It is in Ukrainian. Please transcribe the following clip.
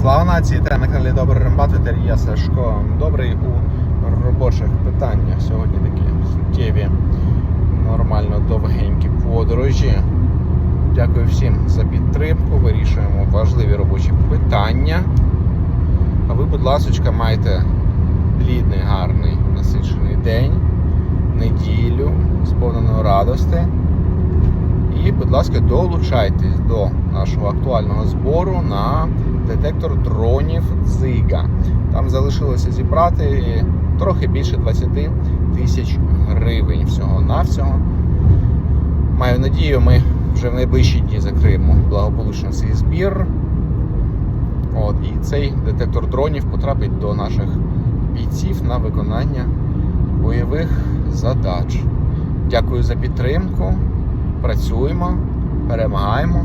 Слава нації, та на каналі Добрий Рембат, я Сашко. Добрий у робочих питаннях. Сьогодні такі суттєві, нормально довгенькі подорожі. Дякую всім за підтримку. Вирішуємо важливі робочі питання. А ви, будь ласка, маєте плідний, гарний, насичений день, неділю, сповнену радости. І, будь ласка, долучайтесь до нашого актуального збору на детектор дронів Дзига. Там залишилося зібрати трохи більше 20 тисяч гривень всього-навсього. Маю надію, ми вже в найближчі дні закриємо благополучно цей збір. От, і цей детектор дронів потрапить до наших бійців на виконання бойових задач. Дякую за підтримку. Працюємо, перемагаємо